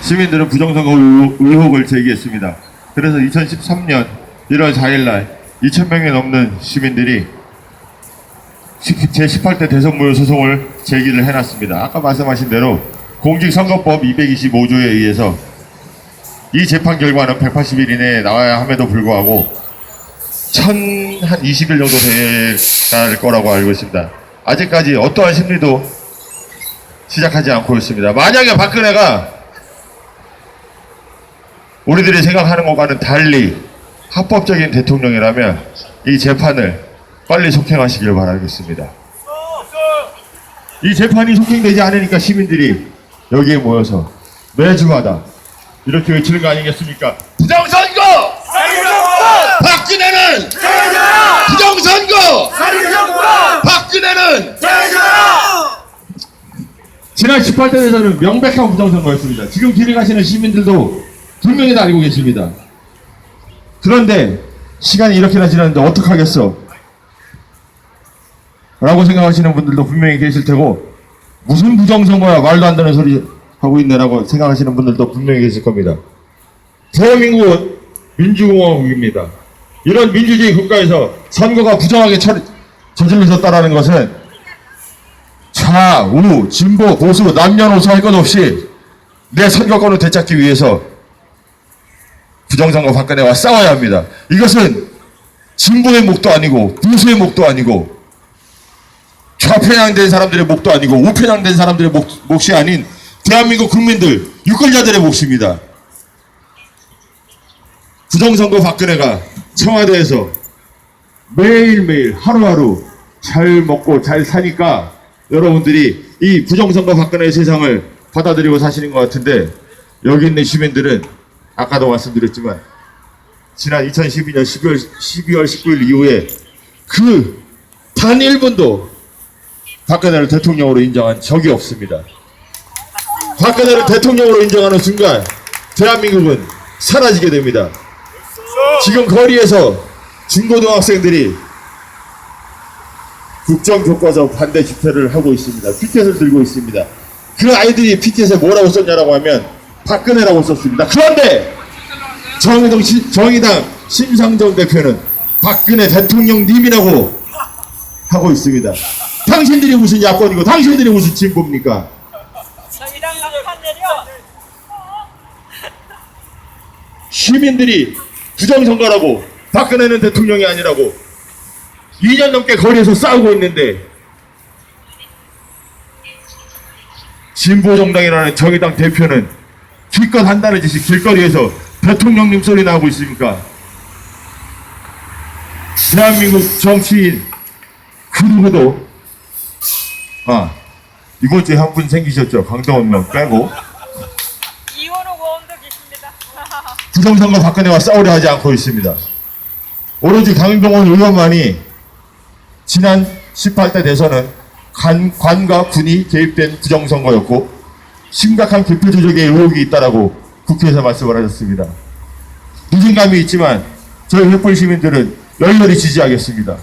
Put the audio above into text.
시민들은 부정선거 의- 의혹을 제기했습니다. 그래서 2013년 1월 4일날 2,000명이 넘는 시민들이 제18대 대선무효 소송을 제기를 해놨습니다. 아까 말씀하신 대로 공직선거법 225조에 의해서 이 재판 결과는 180일 이내에 나와야 함에도 불구하고 천한 20일 정도 될 거라고 알고 있습니다. 아직까지 어떠한 심리도 시작하지 않고 있습니다. 만약에 박근혜가 우리들이 생각하는 것과는 달리 합법적인 대통령이라면 이 재판을 빨리 속행하시길 바라겠습니다. 이 재판이 속행되지 않으니까 시민들이 여기에 모여서 매주마다 이렇게 외치는 거 아니겠습니까? 부정선거! 박근혜는! 부정선거! 박근혜는! 지난 18대 대선은 명백한 부정선거였습니다. 지금 길을 가시는 시민들도 분명히 다 알고 계십니다. 그런데 시간이 이렇게나 지났는데 어떡하겠어? 라고 생각하시는 분들도 분명히 계실 테고 무슨 부정선거야 말도 안 되는 소리 하고 있네라고 생각하시는 분들도 분명히 계실 겁니다. 대한민국은 민주공화국입니다. 이런 민주주의 국가에서 선거가 부정하게 처리, 저질러졌다라는 것은 좌우 진보 보수 남녀노소 할 것 없이 내 선거권을 되찾기 위해서 부정선거 박근혜와 싸워야 합니다. 이것은 진보의 목도 아니고 보수의 목도 아니고 좌편향된 사람들의 목도 아니고 우편향된 사람들의 목, 몫이 아닌 대한민국 국민들 유권자들의 몫입니다. 부정선거 박근혜가 청와대에서 매일매일 하루하루 잘 먹고 잘 사니까 여러분들이 이 부정선거 박근혜 세상을 받아들이고 사시는 것 같은데 여기 있는 시민들은 아까도 말씀드렸지만 지난 2012년 12월, 12월 19일 이후에 그 단 1분도 박근혜를 대통령으로 인정한 적이 없습니다. 박근혜를 대통령으로 인정하는 순간 대한민국은 사라지게 됩니다. 지금 거리에서 중고등학생들이 국정교과서 반대 집회를 하고 있습니다. 피켓을 들고 있습니다. 그 아이들이 피켓에 뭐라고 썼냐라고 하면 박근혜라고 썼습니다. 그런데 정의당, 시- 정의당 심상정 대표는 박근혜 대통령님이라고 하고 있습니다. 당신들이 무슨 야권이고 당신들이 무슨 진보입니까? 시민들이 부정선거라고 박근혜는 대통령이 아니라고 2년 넘게 거리에서 싸우고 있는데 진보정당이라는 정의당 대표는 기껏 한다는 짓이 길거리에서 대통령님 소리 나고 있습니까? 대한민국 정치인 그 누구도 아 이번 주에 한 분 생기셨죠 강동원 명 빼고 이원호 고원도 계십니다. 부정선거 박근혜와 싸우려 하지 않고 있습니다. 오로지 강병원 의원만이 지난 18대 대선은 관, 관과 군이 개입된 부정선거였고 심각한 개표 조작의 의혹이 있다라고 국회에서 말씀을 하셨습니다. 누진감이 있지만 저희 횃불 시민들은 열렬히 지지하겠습니다.